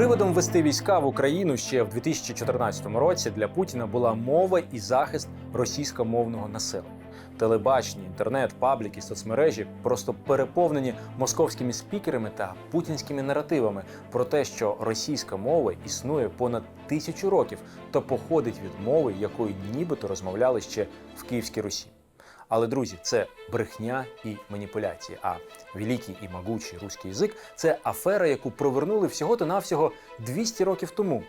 Приводом вести війська в Україну ще в 2014 році для Путіна була мова і захист російськомовного населення. Телебачення, інтернет, пабліки, соцмережі просто переповнені московськими спікерами та путінськими наративами про те, що російська мова існує понад тисячу років та походить від мови, якою нібито розмовляли ще в Київській Русі. Але друзі, це брехня і маніпуляції. А великий і могучий руський язик це афера, яку провернули всього та навсього 200 років тому.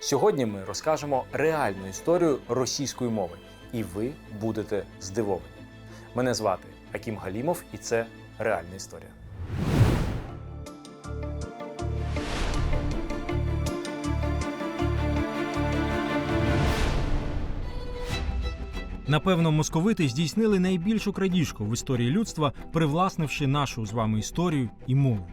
Сьогодні ми розкажемо реальну історію російської мови, і ви будете здивовані. Мене звати Акім Галімов, і це реальна історія. Напевно, московити здійснили найбільшу крадіжку в історії людства, привласнивши нашу з вами історію і мову.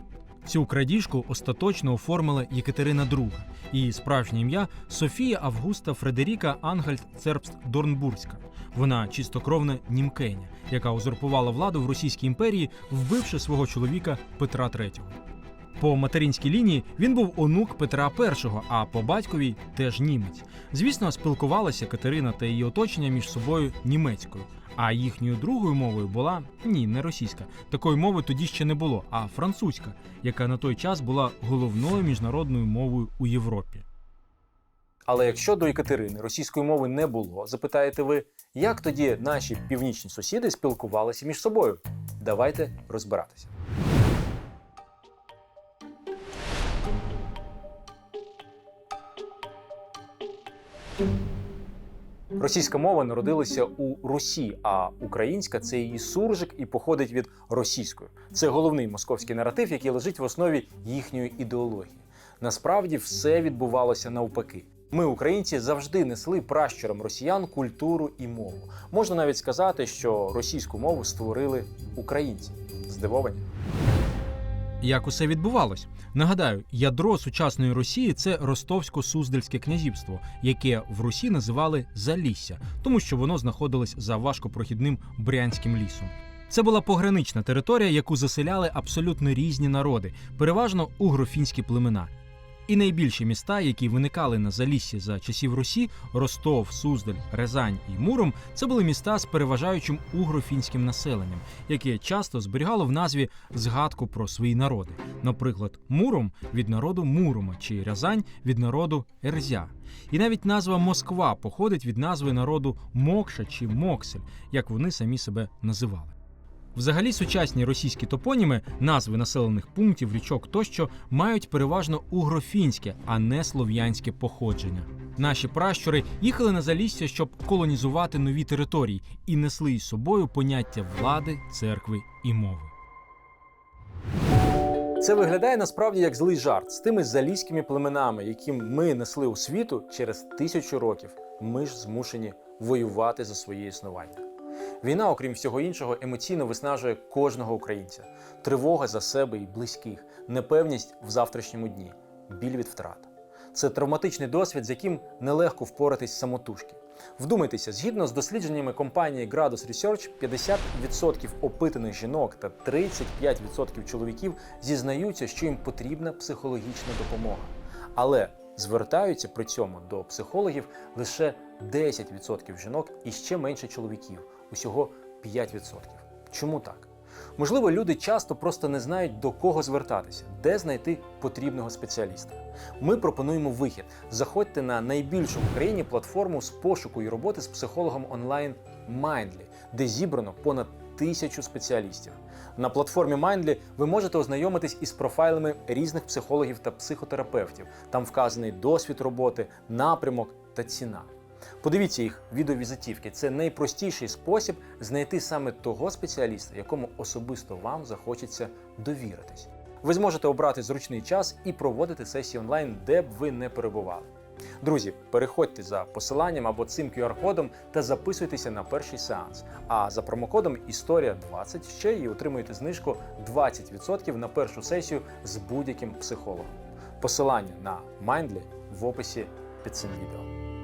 Цю крадіжку остаточно оформила Єкатерина II. Її справжнє ім'я Софія Августа Фредеріка Ангельд Цербст Дорнбурзька. Вона чистокровна німкеня, яка узурпувала владу в Російській імперії, вбивши свого чоловіка Петра III. По материнській лінії він був онук Петра І, а по батьковій теж німець. Звісно, спілкувалася Катерина та її оточення між собою німецькою. А їхньою другою мовою була ні, не російська. Такої мови тоді ще не було, а французька, яка на той час була головною міжнародною мовою у Європі. Але якщо до Екатерини російської мови не було, запитаєте ви, як тоді наші північні сусіди спілкувалися між собою? Давайте розбиратися. Російська мова народилася у Русі, а українська це її суржик і походить від російської. Це головний московський наратив, який лежить в основі їхньої ідеології. Насправді все відбувалося навпаки. Ми, українці, завжди несли пращурам росіян культуру і мову. Можна навіть сказати, що російську мову створили українці. Здивовані? Як усе відбувалось? Нагадаю, ядро сучасної Росії це Ростовсько-Суздальське князівство, яке в Русі називали Залісся, тому що воно знаходилось за важкопрохідним брянським лісом. Це була погранична територія, яку заселяли абсолютно різні народи, переважно угрофінські племена. І найбільші міста, які виникали на Заліссі за часів Русі Ростов, Суздаль, Рязань і Муром, це були міста з переважаючим угрофінським населенням, яке часто зберігало в назві згадку про свої народи. Наприклад, Муром від народу Мурома чи Рязань від народу Ерзя. І навіть назва Москва походить від назви народу Мокша чи Моксель, як вони самі себе називали. Взагалі, сучасні російські топоніми, назви населених пунктів, річок тощо мають переважно угрофінське, а не слов'янське походження. Наші пращури їхали на залісся, щоб колонізувати нові території і несли із собою поняття влади, церкви і мови. Це виглядає насправді як злий жарт з тими залізькими племенами, які ми несли у світу через тисячу років. Ми ж змушені воювати за своє існування. Війна, окрім всього іншого, емоційно виснажує кожного українця. Тривога за себе і близьких, непевність в завтрашньому дні, біль від втрат. Це травматичний досвід, з яким нелегко впоратись самотужки. Вдумайтеся, згідно з дослідженнями компанії Gradus Research, 50% опитаних жінок та 35% чоловіків зізнаються, що їм потрібна психологічна допомога. Але звертаються при цьому до психологів лише 10% жінок і ще менше чоловіків, усього 5%. Чому так? Можливо, люди часто просто не знають до кого звертатися, де знайти потрібного спеціаліста. Ми пропонуємо вихід. Заходьте на найбільшу в Україні платформу з пошуку і роботи з психологом онлайн Mindly, де зібрано понад тисячу спеціалістів. На платформі Mindly ви можете ознайомитись із профайлами різних психологів та психотерапевтів. Там вказаний досвід роботи, напрямок та ціна. Подивіться їх відеовізитівки. Це найпростіший спосіб знайти саме того спеціаліста, якому особисто вам захочеться довіритись. Ви зможете обрати зручний час і проводити сесії онлайн, де б ви не перебували. Друзі, переходьте за посиланням або цим QR-кодом та записуйтеся на перший сеанс. А за промокодом Історія 20 ще і отримуєте знижку 20% на першу сесію з будь-яким психологом. Посилання на Mindly в описі під цим відео.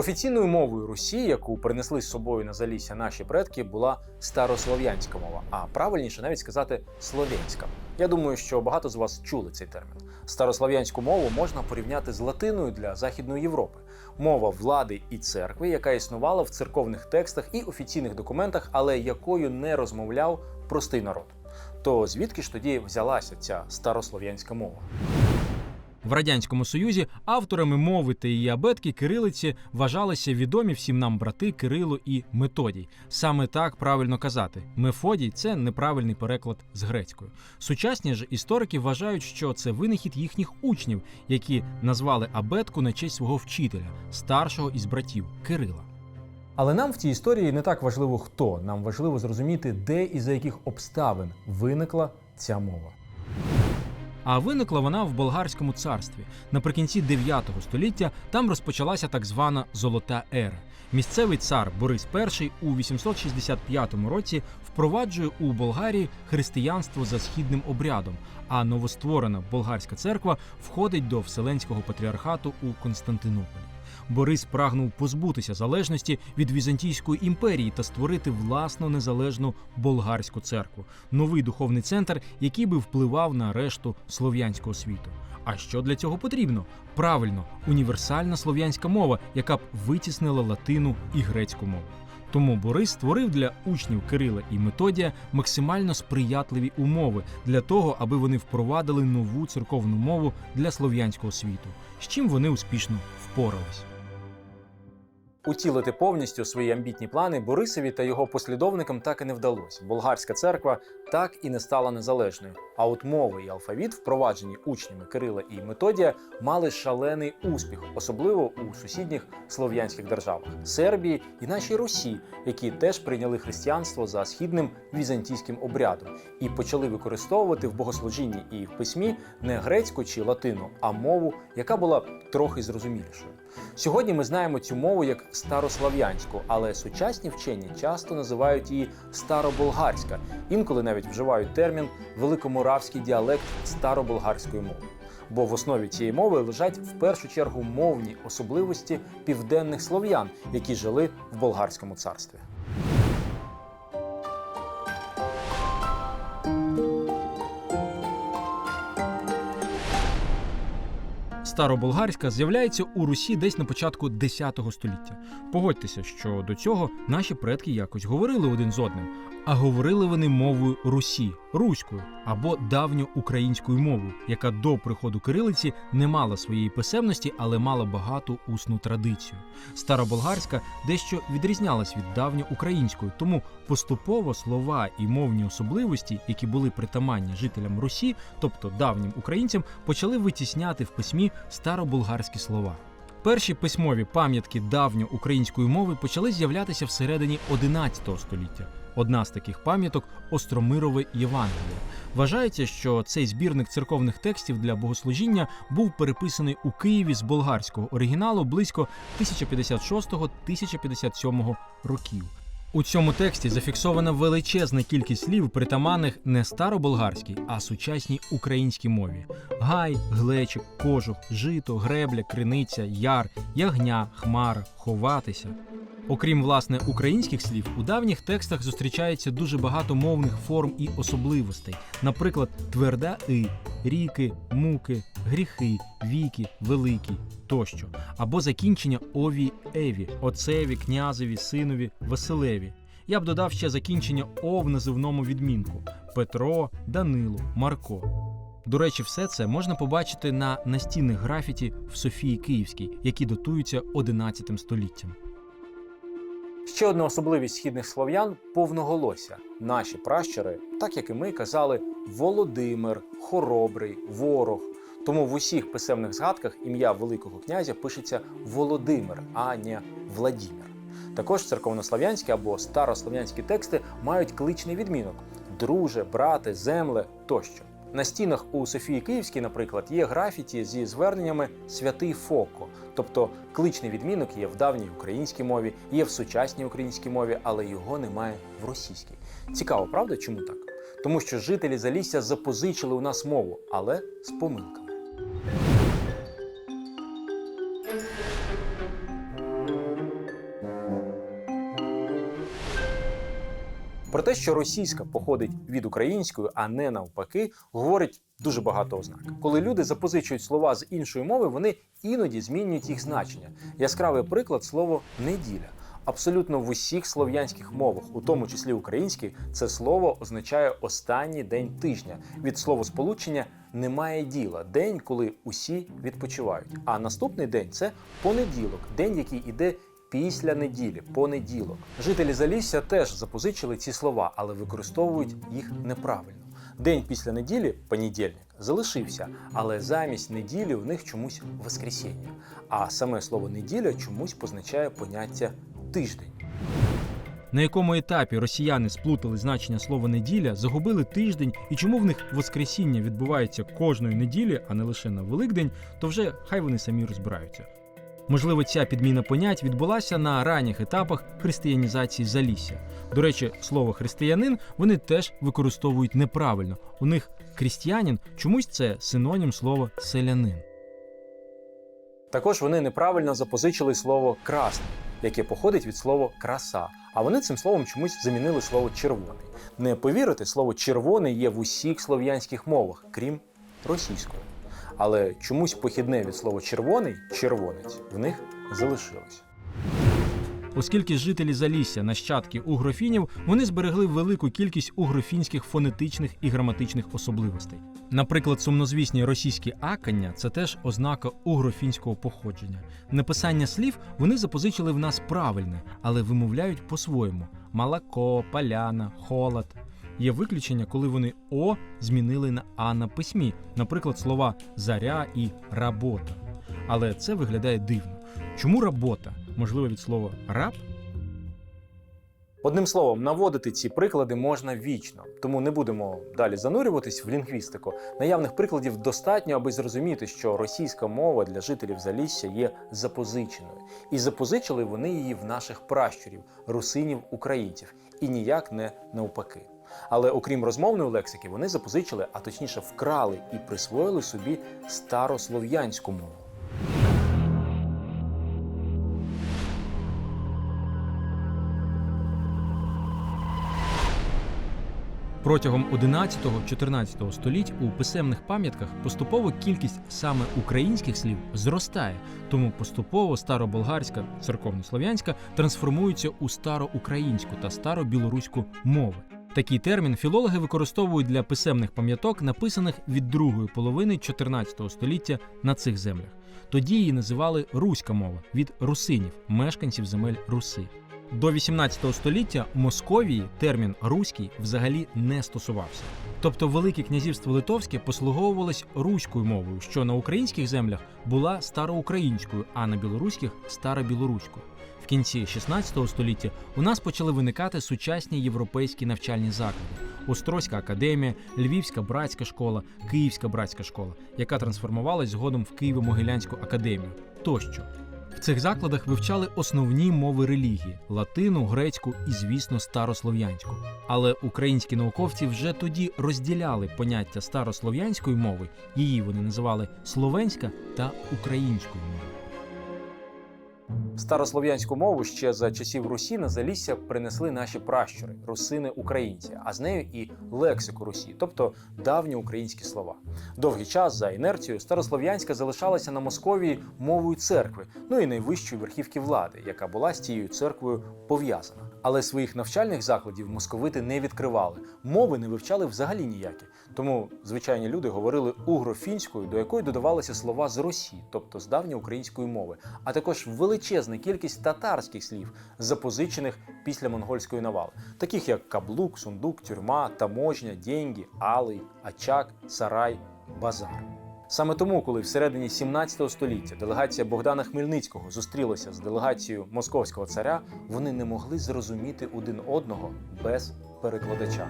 Офіційною мовою Русі, яку принесли з собою на залісся наші предки, була старослов'янська мова, а правильніше навіть сказати слов'янська. Я думаю, що багато з вас чули цей термін. Старослов'янську мову можна порівняти з латиною для Західної Європи, мова влади і церкви, яка існувала в церковних текстах і офіційних документах, але якою не розмовляв простий народ. То звідки ж тоді взялася ця старослов'янська мова? В радянському союзі авторами мови та її абетки кирилиці вважалися відомі всім нам брати Кирило і Методій. Саме так правильно казати. Мефодій це неправильний переклад з грецькою. Сучасні ж історики вважають, що це винахід їхніх учнів, які назвали абетку на честь свого вчителя, старшого із братів Кирила. Але нам в цій історії не так важливо хто. Нам важливо зрозуміти, де і за яких обставин виникла ця мова. А виникла вона в болгарському царстві. Наприкінці 9 століття там розпочалася так звана Золота ера. Місцевий цар Борис І у 865 році впроваджує у Болгарії християнство за східним обрядом, а новостворена болгарська церква входить до Вселенського патріархату у Константинополі. Борис прагнув позбутися залежності від Візантійської імперії та створити власну незалежну болгарську церкву, новий духовний центр, який би впливав на решту слов'янського світу. А що для цього потрібно? Правильно, універсальна слов'янська мова, яка б витіснила латину і грецьку мову. Тому Борис створив для учнів Кирила і Методія максимально сприятливі умови для того, аби вони впровадили нову церковну мову для слов'янського світу, з чим вони успішно впорались. Утілити повністю свої амбітні плани Борисові та його послідовникам так і не вдалося. Болгарська церква так і не стала незалежною. А от мови і алфавіт, впроваджені учнями Кирила і Методія, мали шалений успіх, особливо у сусідніх слов'янських державах Сербії і нашій Русі, які теж прийняли християнство за східним візантійським обрядом і почали використовувати в богослужінні і в письмі не грецьку чи латину, а мову, яка була трохи зрозумілішою. Сьогодні ми знаємо цю мову як старослав'янську, але сучасні вчені часто називають її староболгарська, інколи навіть вживають термін великоморавський діалект староболгарської мови. Бо в основі цієї мови лежать в першу чергу мовні особливості південних слов'ян, які жили в болгарському царстві. Староболгарська з'являється у Русі десь на початку 10 століття. Погодьтеся, що до цього наші предки якось говорили один з одним, а говорили вони мовою Русі, руською або давньоукраїнською мовою, яка до приходу кирилиці не мала своєї писемності, але мала багату усну традицію. Староболгарська дещо відрізнялась від давньоукраїнської, тому поступово слова і мовні особливості, які були притаманні жителям Русі, тобто давнім українцям, почали витісняти в письмі староболгарські слова. Перші письмові пам'ятки давньоукраїнської мови почали з'являтися всередині 11 століття. Одна з таких пам'яток Остромирове Євангеліє. Вважається, що цей збірник церковних текстів для богослужіння був переписаний у Києві з болгарського оригіналу близько 1056-1057 років. У цьому тексті зафіксована величезна кількість слів, притаманних не староболгарській, а сучасній українській мові: гай, глечик, кожух, жито, гребля, криниця, яр, ягня, хмара, ховатися. Окрім власне українських слів, у давніх текстах зустрічається дуже багато мовних форм і особливостей, наприклад, тверда и, ріки, муки, гріхи, віки, великі тощо, або закінчення ові еві, отцеві, князеві, синові, Василеві. Я б додав ще закінчення о в називному відмінку: Петро, Данило, Марко. До речі, все це можна побачити на настінних графіті в Софії Київській, які датуються 11 століттям. Ще одна особливість східних слов'ян повноголосся. Наші пращури, так як і ми, казали Володимир, Хоробрий, Ворог. Тому в усіх писемних згадках ім'я Великого князя пишеться Володимир, а не Владімір. Також церковнослов'янські або старослов'янські тексти мають кличний відмінок: друже, брате, земле тощо. На стінах у Софії Київській, наприклад, є графіті зі зверненнями святий Фоко, тобто кличний відмінок є в давній українській мові, є в сучасній українській мові, але його немає в російській. Цікаво, правда, чому так? Тому що жителі Залісся запозичили у нас мову, але з помилками. Про те, що російська походить від української, а не навпаки, говорить дуже багато ознак. Коли люди запозичують слова з іншої мови, вони іноді змінюють їх значення. Яскравий приклад слово неділя. Абсолютно в усіх слов'янських мовах, у тому числі українській, це слово означає останній день тижня. Від словосполучення немає діла, день, коли усі відпочивають. А наступний день це понеділок, день, який іде після неділі, понеділок. Жителі Залісся теж запозичили ці слова, але використовують їх неправильно. День після неділі, понедільник, залишився, але замість неділі в них чомусь воскресіння. А саме слово неділя чомусь позначає поняття тиждень. На якому етапі росіяни сплутали значення слова неділя, загубили тиждень, і чому в них воскресіння відбувається кожної неділі, а не лише на Великдень, то вже хай вони самі розбираються. Можливо, ця підміна понять відбулася на ранніх етапах християнізації Залісся. До речі, слово християнин вони теж використовують неправильно. У них крістіянин чомусь це синонім слова селянин. Також вони неправильно запозичили слово красний, яке походить від слова краса. А вони цим словом чомусь замінили слово червоний. Не повірите, слово червоний є в усіх слов'янських мовах, крім російської. Але чомусь похідне від слова червоний червонець в них залишилось. Оскільки жителі Залісся нащадки угрофінів, вони зберегли велику кількість угрофінських фонетичних і граматичних особливостей. Наприклад, сумнозвісні російські акання це теж ознака угрофінського походження. Написання слів вони запозичили в нас правильне, але вимовляють по-своєму: молоко, поляна, холод. Є виключення, коли вони О змінили на А на письмі, наприклад, слова заря і работа. Але це виглядає дивно. Чому робота? Можливо, від слова раб? Одним словом, наводити ці приклади можна вічно, тому не будемо далі занурюватись в лінгвістику. Наявних прикладів достатньо, аби зрозуміти, що російська мова для жителів Залісся є запозиченою, і запозичили вони її в наших пращурів, русинів українців, і ніяк не навпаки. Але окрім розмовної лексики, вони запозичили, а точніше вкрали і присвоїли собі старослов'янську мову. Протягом 11-14 століть у писемних пам'ятках поступово кількість саме українських слів зростає, тому поступово староболгарська, церковнослов'янська трансформується у староукраїнську та старобілоруську мови. Такий термін філологи використовують для писемних пам'яток, написаних від другої половини 14 століття на цих землях. Тоді її називали руська мова від русинів, мешканців земель Руси. До 18 століття Московії термін руський взагалі не стосувався. Тобто Велике князівство Литовське послуговувалось руською мовою, що на українських землях була староукраїнською, а на білоруських старобілоруською. В кінці 16 століття у нас почали виникати сучасні європейські навчальні заклади: Острозька академія, Львівська братська школа, Київська братська школа, яка трансформувалась згодом в Києво-Могилянську академію тощо. В цих закладах вивчали основні мови релігії латину, грецьку і, звісно, старослов'янську. Але українські науковці вже тоді розділяли поняття старослов'янської мови, її вони називали словенська та українською мовою. Старослов'янську мову ще за часів Русі на Залісся принесли наші пращури, русини-українці, а з нею і лексику Русі, тобто давні українські слова. Довгий час за інерцією старослов'янська залишалася на Московії мовою церкви, ну і найвищої верхівки влади, яка була з тією церквою пов'язана. Але своїх навчальних закладів московити не відкривали, мови не вивчали взагалі ніякі. Тому звичайні люди говорили угрофінською, до якої додавалися слова з Росі, тобто з давньоукраїнської мови, а також величезна кількість татарських слів, запозичених після монгольської навали, таких як каблук, сундук, тюрма, таможня, деньги, алий, ачак, сарай, базар. Саме тому, коли всередині 17 століття делегація Богдана Хмельницького зустрілася з делегацією московського царя, вони не могли зрозуміти один одного без перекладача.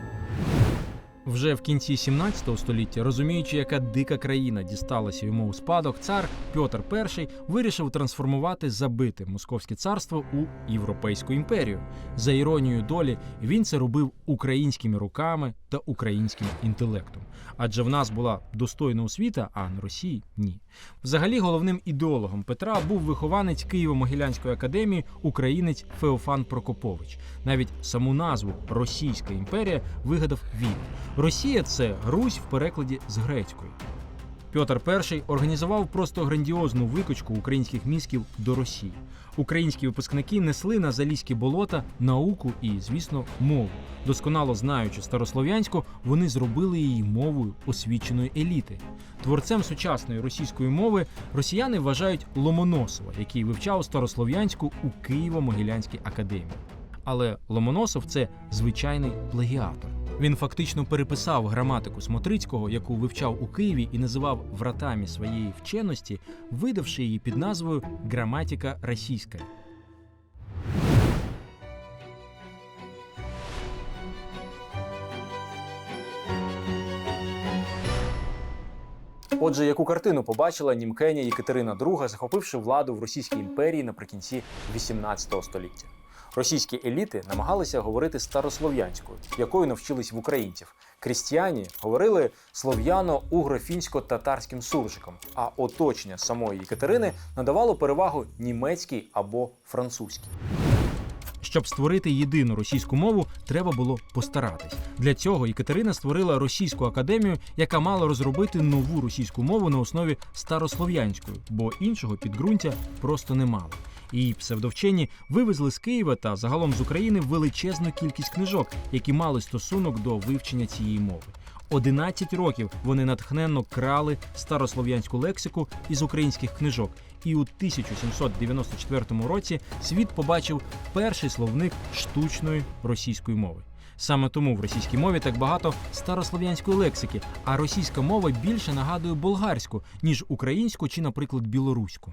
Вже в кінці 17 століття, розуміючи, яка дика країна дісталася йому у спадок, цар Пьотр І вирішив трансформувати забите московське царство у європейську імперію. За іронією долі, він це робив українськими руками та українським інтелектом. Адже в нас була достойна освіта, а на Росії ні. Взагалі, головним ідеологом Петра був вихованець Києво-Могилянської академії, українець Феофан Прокопович. Навіть саму назву Російська імперія вигадав він. Росія це Русь в перекладі з грецької. Пьотр І організував просто грандіозну викочку українських мізків до Росії. Українські випускники несли на залізькі болота науку і, звісно, мову. Досконало знаючи старослов'янську, вони зробили її мовою освіченої еліти. Творцем сучасної російської мови росіяни вважають Ломоносова, який вивчав старослов'янську у Києво-Могилянській академії. Але Ломоносов це звичайний плагіатор. Він фактично переписав граматику Смотрицького, яку вивчав у Києві і називав вратами своєї вченості, видавши її під назвою Граматика російська. Отже, яку картину побачила німкеня Єкатерина II, захопивши владу в Російській імперії наприкінці 18 століття. Російські еліти намагалися говорити старослов'янською, якою навчились в українців. Крістіяні говорили слов'яно-угро-фінсько-татарським суржиком, а оточення самої Єкатерини надавало перевагу німецькій або французькій. Щоб створити єдину російську мову, треба було постаратись. Для цього Екатерина створила російську академію, яка мала розробити нову російську мову на основі старослов'янської, бо іншого підґрунтя просто не мало. Її псевдовчені вивезли з Києва та загалом з України величезну кількість книжок, які мали стосунок до вивчення цієї мови. 11 років вони натхненно крали старослов'янську лексику із українських книжок, і у 1794 році світ побачив перший словник штучної російської мови. Саме тому в російській мові так багато старослов'янської лексики, а російська мова більше нагадує болгарську, ніж українську чи, наприклад, білоруську.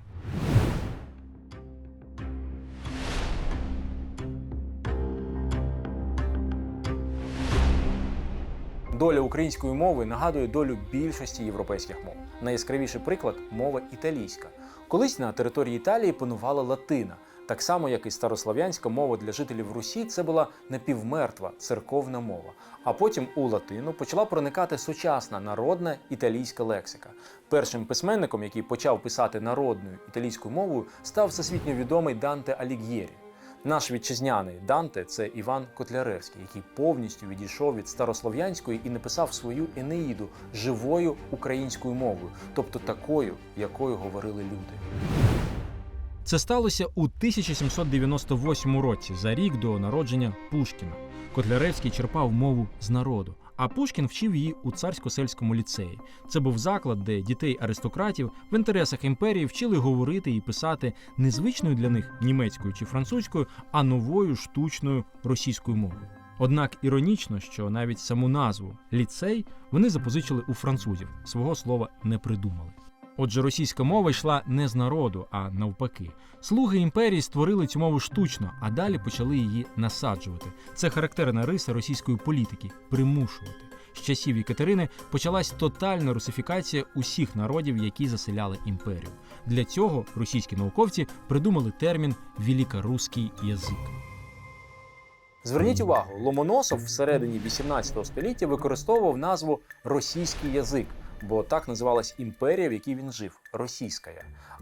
Доля української мови нагадує долю більшості європейських мов. Найяскравіший приклад мова італійська. Колись на території Італії панувала латина. Так само, як і старослов'янська мова для жителів Русі, це була напівмертва церковна мова. А потім у латину почала проникати сучасна народна італійська лексика. Першим письменником, який почав писати народною італійською мовою, став всесвітньо відомий Данте Аліг'єрі. Наш вітчизняний Данте це Іван Котляревський, який повністю відійшов від старослов'янської і написав свою Енеїду живою українською мовою, тобто такою, якою говорили люди. Це сталося у 1798 році, за рік до народження Пушкіна. Котляревський черпав мову з народу, а Пушкін вчив її у царсько-сельському ліцеї. Це був заклад, де дітей аристократів в інтересах імперії вчили говорити і писати незвичною для них німецькою чи французькою, а новою штучною російською мовою. Однак іронічно, що навіть саму назву ліцей вони запозичили у французів, свого слова не придумали. Отже, російська мова йшла не з народу, а навпаки. Слуги імперії створили цю мову штучно, а далі почали її насаджувати. Це характерна риса російської політики примушувати. З часів Єкатерини почалась тотальна русифікація усіх народів, які заселяли імперію. Для цього російські науковці придумали термін «великорусський язик. Зверніть увагу, Ломоносов всередині 18 століття використовував назву російський язик, бо так називалась імперія, в якій він жив російська.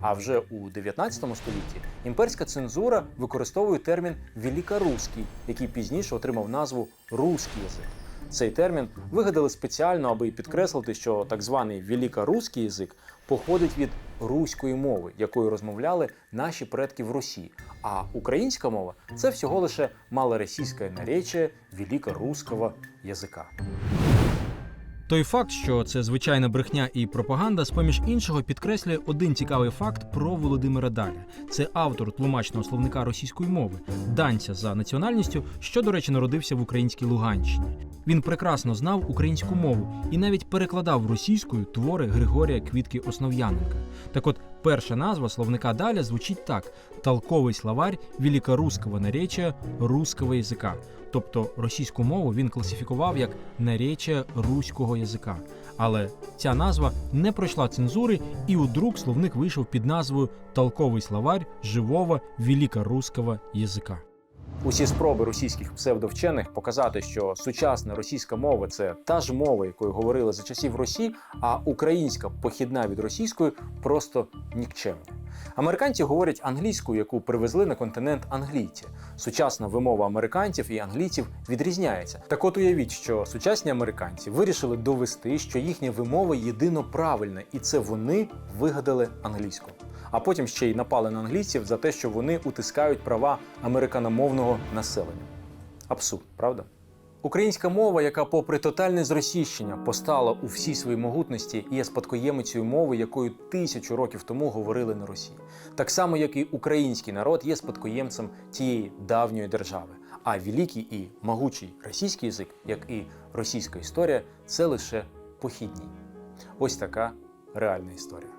А вже у 19 столітті імперська цензура використовує термін «великорусський», який пізніше отримав назву руський язик. Цей термін вигадали спеціально, аби підкреслити, що так званий великорусський язик походить від руської мови, якою розмовляли наші предки в Русі. А українська мова це всього лише малоросійське наречие великорусского язика. Той факт, що це звичайна брехня і пропаганда, з поміж іншого підкреслює один цікавий факт про Володимира Даля. Це автор тлумачного словника російської мови, данця за національністю, що, до речі, народився в українській Луганщині. Він прекрасно знав українську мову і навіть перекладав російською твори Григорія Квітки Основ'яненка. Так от, перша назва словника Даля звучить так: толковий словарь великорусского наречия русского язика. тобто російську мову він класифікував як наречія руського язика. Але ця назва не пройшла цензури, і у друк словник вийшов під назвою Толковий словарь живого великорусского язика. Усі спроби російських псевдовчених показати, що сучасна російська мова це та ж мова, якою говорили за часів Росії, а українська похідна від російської просто нікчемні. Американці говорять англійською, яку привезли на континент англійці. Сучасна вимова американців і англійців відрізняється. Так от уявіть, що сучасні американці вирішили довести, що їхня вимова єдино правильна, і це вони вигадали англійську. А потім ще й напали на англійців за те, що вони утискають права американомовного населення. Абсурд, правда? Українська мова, яка, попри тотальне зросійщення, постала у всій своїй могутності є спадкоємицею мови, якою тисячу років тому говорили на Росії. Так само, як і український народ є спадкоємцем тієї давньої держави. А великий і могучий російський язик, як і російська історія, це лише похідні. Ось така реальна історія.